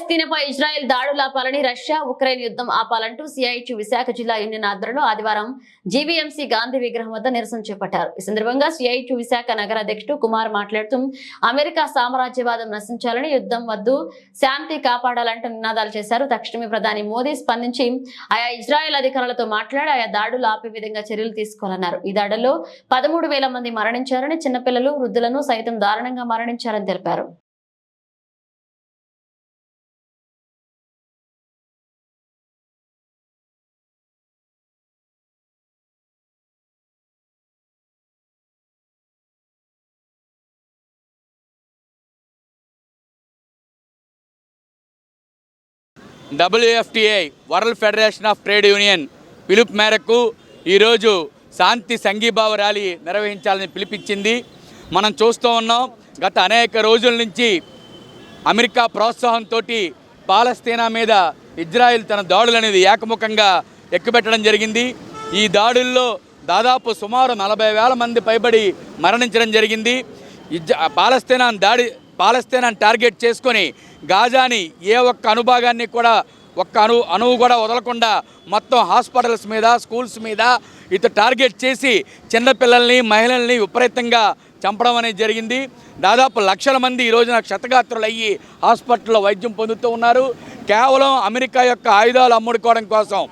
పాలస్తీనాపై Israel దాడులు ఆపాలని Russia Ukraine యుద్ధం ఆపాలంటూ సిఐటి విశాఖ జిల్లా యూనియన్ ఆధ్వర్యంలో ఆదివారం జీవీఎంసీ గాంధీ విగ్రహం వద్ద నిరసన చేపట్టారు. ఈ సందర్భంగా సిఐటి విశాఖ నగర అధ్యక్షుడు కుమార్ మాట్లాడుతూ అమెరికా సామ్రాజ్యవాదం నశించాలని యుద్ధం వద్దు శాంతి కాపాడాలంటూ నినాదాలు చేశారు. తక్షణమే ప్రధాని మోదీ స్పందించి ఆయా ఇజ్రాయెల్ అధికారులతో మాట్లాడి ఆయా దాడులు ఆపే విధంగా చర్యలు తీసుకోవాలన్నారు. ఈ దాడుల్లో పదమూడు వేల మంది మరణించారని చిన్నపిల్లలు వృద్ధులను సైతం దారుణంగా మరణించారని తెలిపారు. WFTI world federation of trade union పిలుపు మేరకు ఈరోజు శాంతి సంఘీభావ ర్యాలీ నిర్వహించాలని పిలిపించింది. మనం చూస్తూ ఉన్నాం గత అనేక రోజుల నుంచి అమెరికా ప్రోత్సాహంతో పాలస్తీనా మీద ఇజ్రాయెల్ తన దాడులు అనేది ఏకముఖంగా ఎక్కుపెట్టడం జరిగింది. ఈ దాడుల్లో దాదాపు సుమారు నలభై వేల మంది పైబడి మరణించడం జరిగింది. ఇజ్ పాలస్తీనా దాడి పాలస్తీనాను టార్గెట్ చేసుకొని గాజాని ఏ ఒక్క అనుభాగాన్ని కూడా ఒక్క అణు అణువు కూడా వదలకుండా మొత్తం హాస్పిటల్స్ మీద స్కూల్స్ మీద ఇత టార్గెట్ చేసి చిన్నపిల్లల్ని మహిళల్ని విపరీతంగా చంపడం అనేది జరిగింది. దాదాపు లక్షల మంది ఈ రోజున క్షతగాత్రులు అయ్యి హాస్పిటల్లో వైద్యం పొందుతూ ఉన్నారు. కేవలం అమెరికా యొక్క ఆయుధాలు అమ్ముడుకోవడం కోసం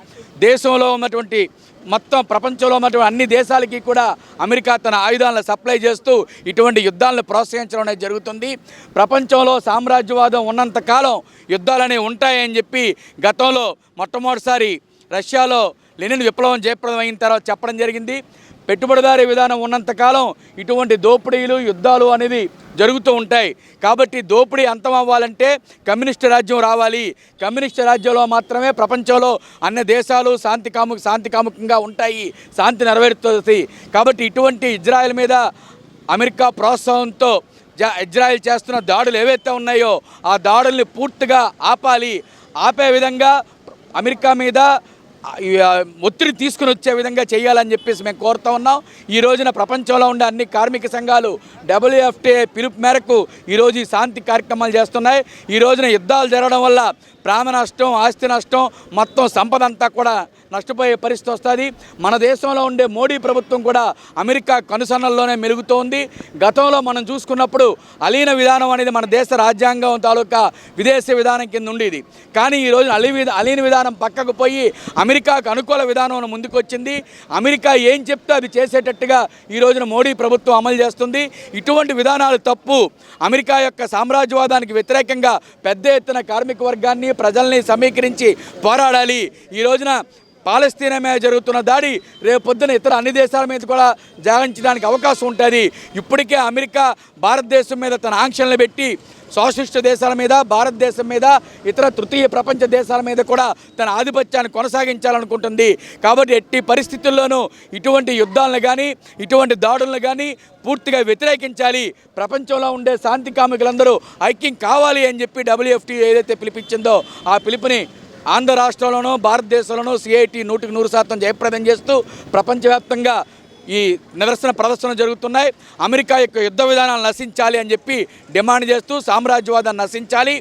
దేశంలో ఉన్నటువంటి మొత్తం ప్రపంచంలో ఉన్నటువంటి అన్ని దేశాలకి కూడా అమెరికా తన ఆయుధాలను సప్లై చేస్తూ ఇటువంటి యుద్ధాలను ప్రోత్సహించడం అనేది జరుగుతుంది. ప్రపంచంలో సామ్రాజ్యవాదం ఉన్నంతకాలం యుద్ధాలనేవి ఉంటాయని చెప్పి గతంలో మొట్టమొదటిసారి రష్యాలో లెనిన్ విప్లవం జయప్రదం అయిన తర్వాత చెప్పడం జరిగింది. పెట్టుబడిదారీ విధానం ఉన్నంతకాలం ఇటువంటి దోపిడీలు యుద్ధాలు అనేది జరుగుతూ ఉంటాయి. కాబట్టి దోపిడీ అంతం అవ్వాలంటే కమ్యూనిస్ట్ రాజ్యం రావాలి. కమ్యూనిస్ట్ రాజ్యంలో మాత్రమే ప్రపంచంలో అన్ని దేశాలు శాంతి కాము శాంతి కాముకంగా ఉంటాయి. శాంతి నెరవేరుతుంది. కాబట్టి ఇటువంటి ఇజ్రాయెల్ మీద అమెరికా ప్రోత్సాహంతో ఇజ్రాయెల్ చేస్తున్న దాడులు ఏవైతే ఉన్నాయో ఆ దాడుల్ని పూర్తిగా ఆపాలి. ఆపే విధంగా అమెరికా మీద ఒత్తిడి తీసుకుని వచ్చే విధంగా చేయాలని చెప్పేసి మేము కోరుతా ఉన్నాం. ఈ రోజున ప్రపంచంలో ఉండే అన్ని కార్మిక సంఘాలు డబ్ల్యూఎఫ్టీఏ పిలుపు మేరకు ఈరోజు ఈ శాంతి కార్యక్రమాలు చేస్తున్నాయి. ఈ రోజున యుద్ధాలు జరగడం వల్ల ప్రాణ నష్టం ఆస్తి నష్టం మొత్తం సంపద అంతా కూడా నష్టపోయే పరిస్థితి వస్తుంది. మన దేశంలో ఉండే మోడీ ప్రభుత్వం కూడా అమెరికా కనుసన్నల్లోనే మెలుగుతోంది గతంలో మనం చూసుకున్నప్పుడు అలీన విధానం అనేది మన దేశ రాజ్యాంగం తాలూకా విదేశీ విధానం కింద ఉండేది. కానీ ఈ అలీ అలీన విధానం పక్కకు పోయి అమెరికాకు అనుకూల విధానం ముందుకొచ్చింది. అమెరికా ఏం చెప్తే అది చేసేటట్టుగా ఈ రోజున మోడీ ప్రభుత్వం అమలు చేస్తుంది. ఇటువంటి విధానాలు తప్పు. అమెరికా యొక్క సామ్రాజ్యవాదానికి వ్యతిరేకంగా పెద్ద ఎత్తున కార్మిక వర్గాన్ని ప్రజల్ని సమీకరించి పోరాడాలి. ఈ రోజున పాలస్తీనా మీద జరుగుతున్న దాడి రేపు పొద్దున ఇతర అన్ని దేశాల మీద కూడా జాగించడానికి అవకాశం ఉంటుంది. ఇప్పటికే అమెరికా భారతదేశం మీద తన ఆంక్షలను పెట్టి సోషలిస్ట్ దేశాల మీద భారతదేశం మీద ఇతర తృతీయ ప్రపంచ దేశాల మీద కూడా తన ఆధిపత్యాన్ని కొనసాగించాలనుకుంటుంది. కాబట్టి ఎట్టి పరిస్థితుల్లోనూ ఇటువంటి యుద్ధాలను కానీ ఇటువంటి దాడులను కానీ పూర్తిగా వ్యతిరేకించాలి. ప్రపంచంలో ఉండే శాంతి కామికులందరూ ఐక్యం కావాలి అని చెప్పి డబ్ల్యూఎఫ్టీ ఏదైతే పిలిపించిందో ఆ పిలుపుని ఆంధ్ర రాష్ట్రంలోనూ భారతదేశంలోనూ సిఐటి నూటికి నూరు శాతం జయప్రదం చేస్తూ ప్రపంచవ్యాప్తంగా ఈ నిరసన ప్రదర్శన జరుగుతున్నాయి. అమెరికా యొక్క యుద్ధ విధానాలు నశించాలి అని చెప్పి డిమాండ్ చేస్తూ సామ్రాజ్యవాదాన్ని నశించాలి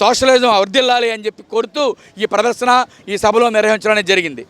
సోషలిజం వర్ధిల్లాలి అని చెప్పి కోరుతూ ఈ ప్రదర్శన ఈ సభలో నిర్వహించడం జరిగింది.